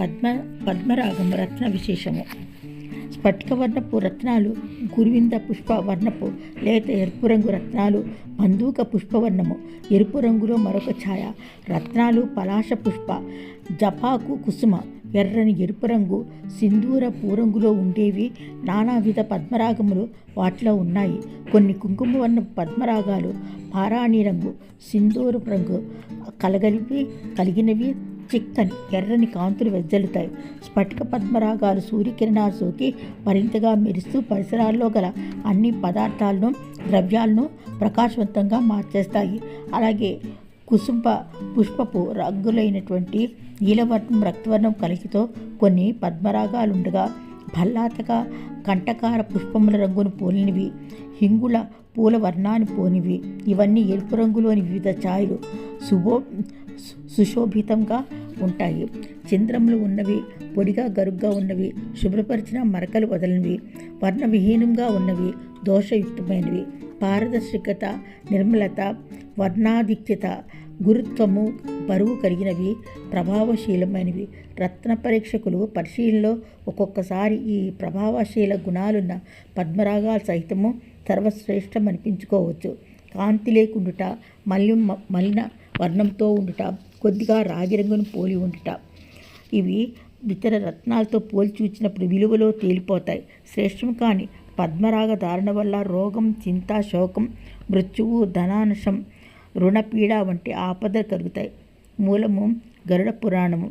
పద్మ పద్మరాగం రత్న విశేషము. స్ఫటికవర్ణపు రత్నాలు గురువింద పుష్ప వర్ణపు లేత ఎరుపు రంగు రత్నాలు బంధూక పుష్పవర్ణము ఎరుపు రంగులో మరొక ఛాయ రత్నాలు పలాశ పుష్ప జపాకు కుసుమ ఎర్రని ఎరుపు రంగు సింధూర పూరంగులో ఉండేవి నానావిధ పద్మరాగములు వాటిలో ఉన్నాయి. కొన్ని కుంకుమ వర్ణ పద్మరాగాలు పారాణి రంగు సింధూర రంగు కలగలిపి కలిగినవి. చిక్కని ఎర్రని కాంతులు వెజ్జలుతాయి. స్ఫటిక పద్మరాగాలు సూర్యకిరణాలు సోకి మరింతగా మెరుస్తూ పరిసరాల్లో గల అన్ని పదార్థాలను ద్రవ్యాలను ప్రకాశవంతంగా మార్చేస్తాయి. అలాగే కుసుంప పుష్పపు రంగులైనటువంటి నీలవర్ణం రక్తవర్ణం కలిగితో కొన్ని పద్మరాగాలుండగా భల్లాతగా కంటకార పుష్పముల రంగును పోలినవి హింగుల పూల వర్ణాన్ని పోనివి. ఇవన్నీ ఎరుపు రంగులోని వివిధ ఛాయలు శుభో సుశోభితంగా ఉంటాయి. చంద్రములు ఉన్నవి పొడిగా గరుగ్గా ఉన్నవి శుభ్రపరిచిన మరకలు వదలనివి వర్ణవిహీనంగా ఉన్నవి దోషయుక్తమైనవి. పారదర్శకత నిర్మలత వర్ణాధిక్యత గురుత్వము బరువు కలిగినవి ప్రభావశీలమైనవి. రత్న పరీక్షకులు పరిశీలనలో ఒక్కొక్కసారి ఈ ప్రభావశీల గుణాలున్న పద్మరాగాలు సహితము సర్వశ్రేష్టమనిపించుకోవచ్చు. కాంతి లేకుండుట మల్లి మలిన వర్ణంతో ఉండుట కొద్దిగా రాగి రంగును పోలి ఉండుట. ఇవి ఇతర రత్నాలతో పోల్చి చూచినప్పుడు విలువలో తేలిపోతాయి. శ్రేష్టం కానీ పద్మరాగ ధారణ వల్ల రోగం చింత శోకం మృత్యువు ధనానుషం రుణపీడ వంటి ఆపదలు కలుగుతాయి మూలము గరుడ పురాణము.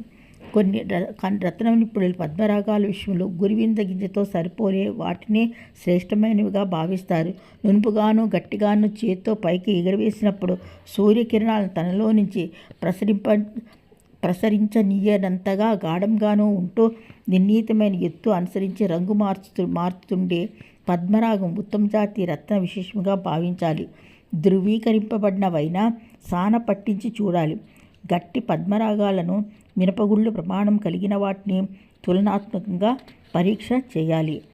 కొన్ని రత్నం రత్న నిపుణులు పద్మరాగాల విషయంలో గురివింద గింజతో సరిపోలే వాటినే శ్రేష్టమైనవిగా భావిస్తారు. నునుపుగాను గట్టిగాను చేత్తో పైకి ఎగరవేసినప్పుడు సూర్యకిరణాలను తనలో నుంచి ప్రసరింప ప్రసరించనీయనంతగా గాఢంగానూ ఉంటూ నిర్ణీతమైన ఎత్తు అనుసరించి రంగు మార్చు మారుతుండే పద్మరాగం ఉత్తమ జాతి రత్న విశేషంగా భావించాలి. ధృవీకరింపబడినవైనా సాన పట్టించి చూడాలి. గట్టి పద్మరాగాలను మినపగుళ్ళు ప్రమాణం కలిగిన వాటిని తులనాత్మకంగా పరీక్ష చేయాలి.